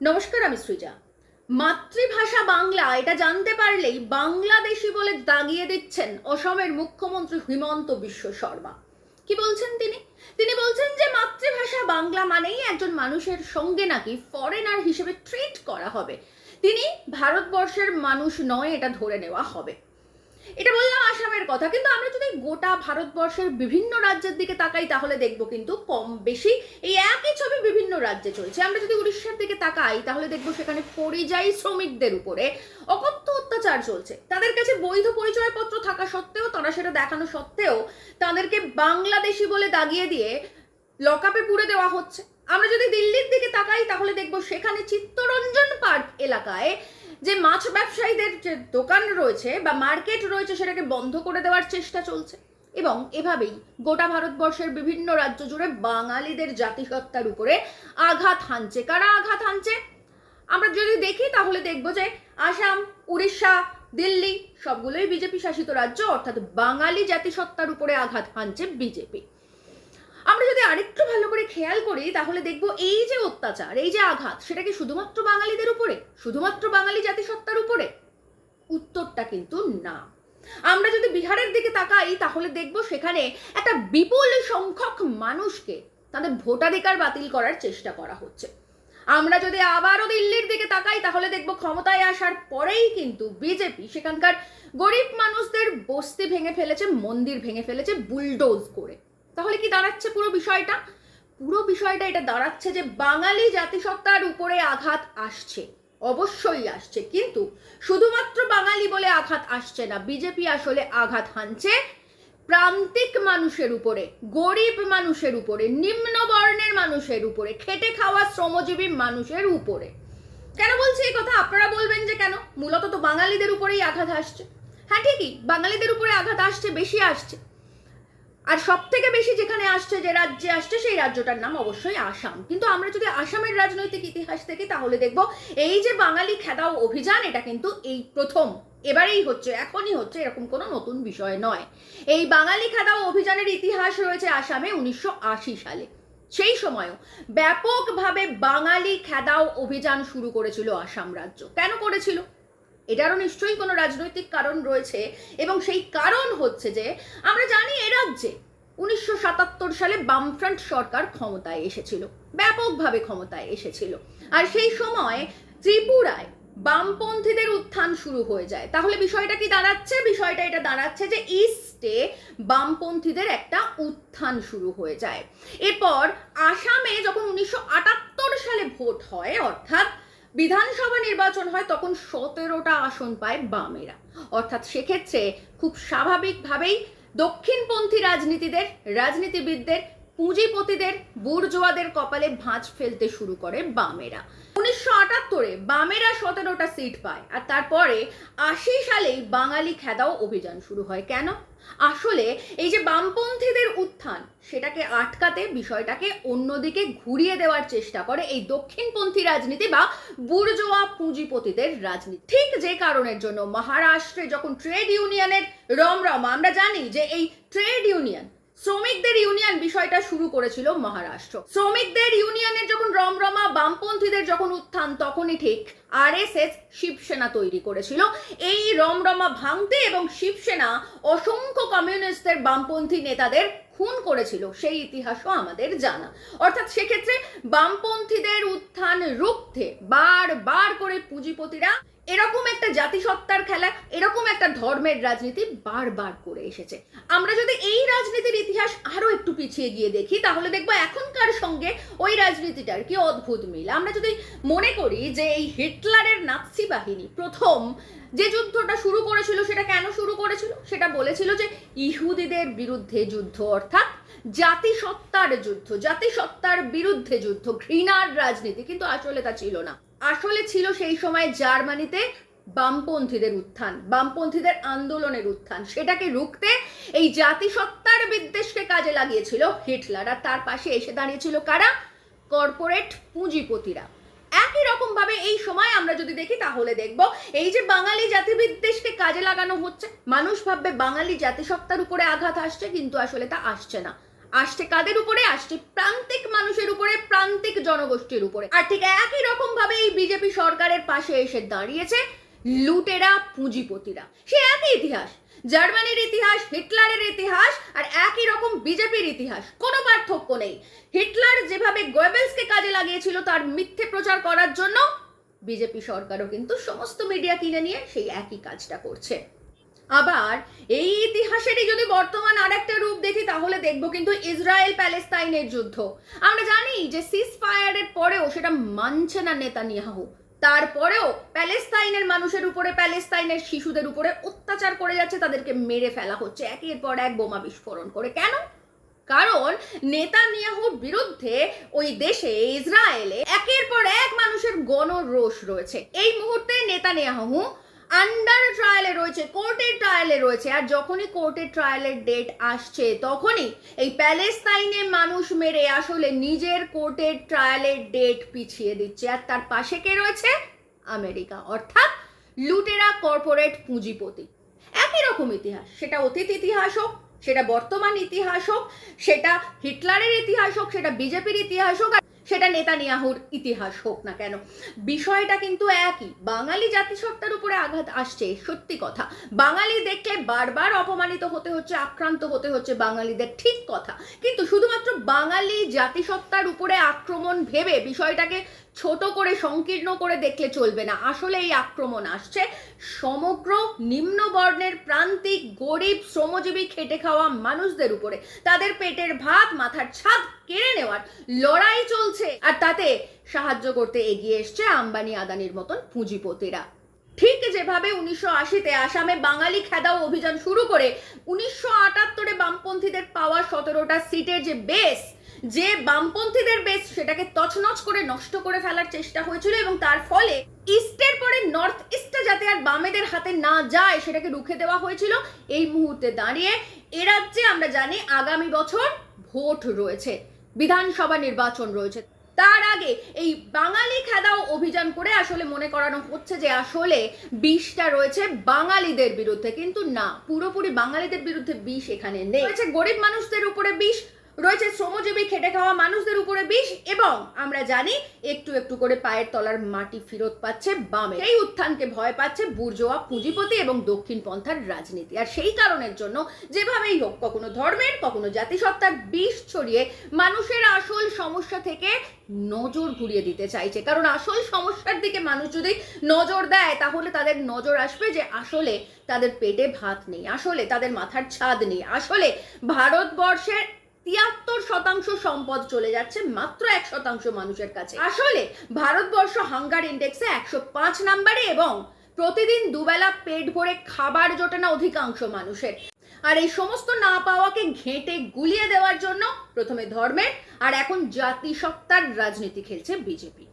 নমস্কার, আমি সৃজা। মাতৃভাষা বাংলা, এটা জানতে পারলেই বাংলাদেশি বলে দাগিয়ে দিচ্ছেন অসমের মুখ্যমন্ত্রী হিমন্ত বিশ্ব শর্মা। কি বলছেন তিনি? তিনি বলছেন যে, মাতৃভাষা বাংলা মানেই একজন মানুষের সঙ্গে নাকি ফরেনার হিসেবে ট্রিট করা হবে। তিনি ভারতবর্ষের মানুষ নয়, এটা ধরে নেওয়া হবে। এটা বললাম আসামের কথা, কিন্তু আমরা যদি গোটা ভারতবর্ষের বিভিন্ন রাজ্যের দিকে তাকাই, তাহলে দেখব কিন্তু কম বেশি এই একই ছবি রাজ্যে চলছে। আমরা যদি উড়িষ্যার দিকে তাকাই, তাহলে দেখব সেখানে পরিযায়ী শ্রমিকদের উপরে অকথ্য অত্যাচার চলছে। তাদের কাছে বৈধ পরিচয়পত্র থাকা সত্ত্বেও, তারা সেটা দেখানো সত্ত্বেও তাদেরকে বাংলাদেশি বলে দাগিয়ে দিয়ে লকআপে পুরে দেওয়া হচ্ছে। আমরা যদি দিল্লির দিকে তাকাই, তাহলে দেখব সেখানে চিত্তরঞ্জন পার্ক এলাকায় যে মাছ ব্যবসায়ীদের যে দোকান রয়েছে বা মার্কেট রয়েছে, সেটাকে বন্ধ করে দেওয়ার চেষ্টা চলছে। এবং এভাবেই গোটা ভারতবর্ষের বিভিন্ন রাজ্য জুড়ে বাঙালিদের জাতিসত্তার উপরে আঘাত হানছে। কারা আঘাত হানছে? আমরা যদি দেখি, তাহলে দেখব যে আসাম, উড়িষ্যা, দিল্লি সবগুলোই বিজেপি শাসিত রাজ্য, অর্থাৎ বাঙালি জাতিসত্তার উপরে আঘাত হানছে বিজেপি। আমরা যদি আরেকটু ভালো করে খেয়াল করি, তাহলে দেখব এই যে অত্যাচার, এই যে আঘাত, সেটা কি শুধুমাত্র বাঙালিদের উপরে? শুধুমাত্র বাঙালি জাতিসত্তার উপরে? উত্তরটা কিন্তু না। আমরা যদি বিহারের দিকে তাকাই, তাহলে দেখব সেখানে একটা বিপুল সংখ্যক মানুষকে তাদের ভোটাধিকার বাতিল করার চেষ্টা করা হচ্ছে। আমরা যদি আবারও দিল্লির দিকে তাকাই, তাহলে দেখব ক্ষমতায় আসার পরেই কিন্তু বিজেপি সেখানকার গরিব মানুষদের বস্তি ভেঙে ফেলেছে, মন্দির ভেঙে ফেলেছে, বুলডোজ করে। তাহলে কি দাঁড়াচ্ছে পুরো বিষয়টা? পুরো বিষয়টা এটা দাঁড়াচ্ছে যে বাঙালি জাতিসত্তার উপরে আঘাত আসছে। অবশ্যই আসছে। কিন্তু শুধুমাত্র বাঙালি বলে আঘাত আসছে না, বিজেপি আসলে আঘাত হানছে প্রান্তিক মানুষের উপরে, গরিব মানুষের উপরে নিম্ন বর্ণের মানুষের উপরে, খেটে খাওয়া শ্রমজীবী মানুষের উপরে। কেন বলছি এই কথা? আপনারা বলবেন যে কেন? মূলত তো বাঙালিদের উপরেই আঘাত আসছে। হ্যাঁ ঠিকই, বাঙালিদের উপরে আঘাত আসছে, বেশি আসছে। আর সব থেকে বেশি যেখানে আসছে, যে রাজ্যে আসছে, সেই রাজ্যটার নাম অবশ্যই আসাম। কিন্তু আমরা যদি আসামের রাজনৈতিক ইতিহাস থেকে, তাহলে দেখব এই যে বাঙালি খেদাও অভিযান, এটা কিন্তু এই প্রথম। এবারেই হচ্ছে, এখনই হচ্ছে, এরকম কোনো নতুন বিষয় নয়। এই বাঙালি খেদাও অভিযানের ইতিহাস রয়েছে আসামে উনিশশো আশি সালে। সেই সময়ও ব্যাপকভাবে বাঙালি খেদাও অভিযান শুরু করেছিল আসাম রাজ্য। কেন করেছিল? এটারও নিশ্চয়ই কোনো রাজনৈতিক কারণ রয়েছে এবং সেই কারণ হচ্ছে যে, আমরা জানি এ রাজ্যে উনিশশো সাতাত্তর সালে বামফ্রন্ট সরকার ক্ষমতায় এসেছিল, ব্যাপকভাবে ক্ষমতায় এসেছিল। আর সেই সময় ত্রিপুরায় বামপন্থীদের উত্থান শুরু হয়ে যায়। তাহলে বিষয়টা কি দাঁড়াচ্ছে? বিষয়টা এটা দাঁড়াচ্ছে যে ইস্টে বামপন্থীদের একটা উত্থান শুরু হয়ে যায়। এরপর আসামে যখন উনিশশো আটাত্তর সালে ভোট হয়, অর্থাৎ বিধানসভা নির্বাচন হয় তখন সতেরোটা আসন পায় বামেরা। অর্থাৎ সেক্ষেত্রে খুব স্বাভাবিকভাবেই দক্ষিণপন্থী রাজনীতিদের, রাজনীতিবিদদের পুঁজিপতিদের বুর্জোয়াদের কপালে ভাঁজ ফেলতে শুরু করে বামেরা। উনিশশো আটাত্তরে বামেরা সতেরোটা সিট পায় আর তারপরে আশি সালেই বাঙালি খেদাও অভিযান শুরু হয়। কেন? আসলে এই যে বামপন্থীদের উত্থান, সেটাকে আটকাতে বিষয়টাকে অন্যদিকে ঘুরিয়ে দেওয়ার চেষ্টা করে এই দক্ষিণপন্থী রাজনীতি বা বুর্জোয়া পুঁজিপতিদের রাজনীতি। ঠিক যে কারণের জন্য মহারাষ্ট্রে যখন ট্রেড ইউনিয়নের রমরমা, আমরা জানি যে এই ট্রেড ইউনিয়ন শ্রমিকদের ইউনিয়ন বিষয়টা শুরু করেছিল মহারাষ্ট্র। শ্রমিকদের ইউনিয়নের যখন রমরমা বামপন্থীদের যখন উত্থান, তখনই ঠিক আরএসএস শিবসেনা তৈরি করেছিল। এই রমরমা ভাঙতে এবং শিবসেনা অসংখ্য কমিউনিস্টদের বামপন্থী নেতাদের খুন করেছিল, সেই ইতিহাসও আমাদের জানা। অর্থাৎ সেক্ষেত্রে বামপন্থীদের উত্থান রুখতে বারবার করে পুঁজিপতিরা এরকম একটা জাতিসত্তার খেলা, এরকম একটা ধর্মের রাজনীতি বারবার করে এসেছে। আমরা যদি এই রাজনীতির ইতিহাস আরও একটু পিছিয়ে গিয়ে দেখি, তাহলে দেখব এখনকার সঙ্গে ওই রাজনীতিটার কি অদ্ভুত মিল। আমরা যদি মনে করি যে এই হিটলারের নাৎসি বাহিনী প্রথম যে যুদ্ধটা শুরু করেছিল, সেটা কেন শুরু করেছিল? সেটা বলেছিল যে ইহুদিদের বিরুদ্ধে যুদ্ধ, অর্থাৎ জাতিসত্তার যুদ্ধ, জাতিসত্তার বিরুদ্ধে যুদ্ধ, ঘৃণার রাজনীতি। কিন্তু আসলে তা ছিল না। আসলে ছিল সেই সময় জার্মানিতে বামপন্থীদের উত্থান, বামপন্থীদের আন্দোলনের উত্থান। সেটাকে রুখতে এই জাতিসত্তার বিদ্বেষকে কাজে লাগিয়েছিল হিটলার। আর তার পাশে এসে দাঁড়িয়েছিল কারা? কর্পোরেট পুঁজিপতিরা। একই রকম ভাবে এই সময় আমরা যদি দেখি, তাহলে দেখব এই যে বাঙালি জাতিবিদ্বেষকে কাজে লাগানো হচ্ছে, মানুষ ভাববে বাঙালি জাতিসত্তার উপরে আঘাত আসছে, কিন্তু আসলে তা আসছে না। আসছে কাদের উপরে? আসছে প্রান্তিক মানুষের উপরে, প্রান্তিক জনগোষ্ঠীর উপরে। আর ঠিক একই রকম ভাবে এই বিজেপি সরকারের পাশে এসে দাঁড়িয়েছে লুটেরা, পুঁজিপতিরা। সে একই ইতিহাস। জার্মানির ইতিহাস, হিটলারের ইতিহাস, আর একই রকম বিজেপির ইতিহাস। কোনো পার্থক্য নেই। হিটলার যেভাবে গোয়েবেলসকে কাজে লাগিয়েছিল তার মিথ্যে প্রচার করার জন্য, বিজেপি সরকারও কিন্তু সমস্ত মিডিয়া কিনে নিয়ে সেই একই কাজটা করছে। আবার এই ইতিহাসেরই যদি বর্তমান আরেকটা রূপ দেখি, তাহলে দেখব কিন্তু ইসরায়েল প্যালেস্তাইনের যুদ্ধ। আমরা জানি যে সিজ ফায়ারের পরেও সেটা মানছে না নেতানিয়াহু। তারপরেও প্যালেস্তাইনের মানুষের উপরে, প্যালেস্তাইনের শিশুদের উপরে অত্যাচার করে যাচ্ছে, তাদেরকে মেরে ফেলা হচ্ছে। একের পর এক বোমা বিস্ফোরণ করে। কেন? কারণ নেতানিয়াহুর বিরুদ্ধে ওই দেশে, ইসরায়েলে একের পর এক মানুষের গণরোষ রয়েছে। এই মুহূর্তে নেতানিয়াহু আন্ডার ট্রায়ালে রয়েছে কোর্টের ট্রায়ালে রয়েছে, আর যখনই কোর্টের ট্রায়ালের ডেট আসছে, তখনই এই প্যালেস্তাইনে মানুষ মেরে আসলে নিজের কোর্টের ট্রায়ালের ডেট পিছিয়ে দিচ্ছে। আর তার পাশে কে রয়েছে? আমেরিকা। অর্থাৎ লুটেরা কর্পোরেট পুঁজিপতি। একই রকম ইতিহাস। সেটা অতীত ইতিহাস হোক, সেটা বর্তমান ইতিহাস হোক, সেটা হিটলারের ইতিহাস হোক, সেটা বিজেপির ইতিহাস হোক সেটা নেতানিয়াহুর ইতিহাস হোক না কেন। বিষয়টা কিন্তু একই। বাঙালি জাতিসত্তার উপরে আঘাত আসছে, সত্যি কথা। বাঙালি দেখলে বারবার অপমানিত হতে হচ্ছে, আক্রান্ত হতে হচ্ছে বাঙালিদের ঠিক কথা। কিন্তু শুধুমাত্র বাঙালি জাতিসত্তার উপরে আক্রমণ ভেবে বিষয়টাকে ছোট করে, সংকীর্ণ করে দেখলে চলবে না। আসলে এই আক্রমণ আসছে। সমগ্র নিম্ন বর্ণের প্রান্তিক গরিব, শ্রমজীবী, খেটে খাওয়া মানুষদের উপরে। তাদের পেটের ভাত, মাথার ছাদ কেড়ে নেওয়ার লড়াই চলছে। আর তাতে সাহায্য করতে এগিয়ে এসছে আম্বানি আদানির মতন পুঁজিপতিরা। ঠিক যেভাবে উনিশশো আশিতে আসামে বাঙালি খেদাও অভিযান শুরু করে, উনিশশো আটাত্তরে বামপন্থীদের পাওয়া সতেরোটা সিটের যে বেস যে বামপন্থীদের বেস সেটাকে তছনছ করে নষ্ট করে ফেলার চেষ্টা হয়েছিল এবং তার ফলে ইস্টের পরে নর্থ ইস্টে যাতে আর বামেদের হাতে না যায় সেটাকে রুখে দেওয়া হয়েছিল, এই মুহূর্তে দাঁড়িয়ে এ রাজ্যে আমরা জানি আগামী বছর ভোট রয়েছে, বিধানসভা নির্বাচন রয়েছে। তার আগে এই বাঙালি খেদাও অভিযান করে আসলে মনে করানো হচ্ছে যে আসলে বিষটা রয়েছে বাঙালিদের বিরুদ্ধে, কিন্তু না, পুরোপুরি বাঙালিদের বিরুদ্ধে বিষ এখানে নেই। গরিব মানুষদের উপরে বিষ রয়েছে শ্রমজীবী খেটে খাওয়া মানুষদের উপরে বিষ এবং আমরা জানি একটু একটু করে পায়ের তলার মাটি ফেরত পাচ্ছে বামে। এই উত্থানকে ভয় পাচ্ছে বুর্জোয়া, পুঁজিপতি এবং দক্ষিণ পন্থার রাজনীতি। আর সেই কারণের জন্য যেভাবেই হোক, কখনো ধর্মের, কখনো জাতিসত্তার বিষ ছড়িয়ে মানুষের আসল সমস্যা থেকে নজর ঘুরিয়ে দিতে চাইছে। কারণ আসল সমস্যার দিকে মানুষ যদি নজর দেয়, তাহলে তাদের নজর আসবে যে আসলে তাদের পেটে ভাত নেই, আসলে তাদের মাথার ছাদ নেই, আসলে ভারতবর্ষের তিয়াত্তর শতাংশ সম্পদ চলে যাচ্ছে মাত্র এক শতাংশ মানুষের কাছে। আসলে ভারতবর্ষ হাঙ্গার ইন্ডেক্সে একশো পাঁচ নাম্বারে এবং প্রতিদিন দুবেলা পেট ভরে খাবার জোটে না অধিকাংশ মানুষের। আর এই সমস্ত না পাওয়াকে ঘেঁটে গুলিয়ে দেওয়ার জন্য প্রথমে ধর্মের আর এখন জাতিসত্তার রাজনীতি খেলছে বিজেপি।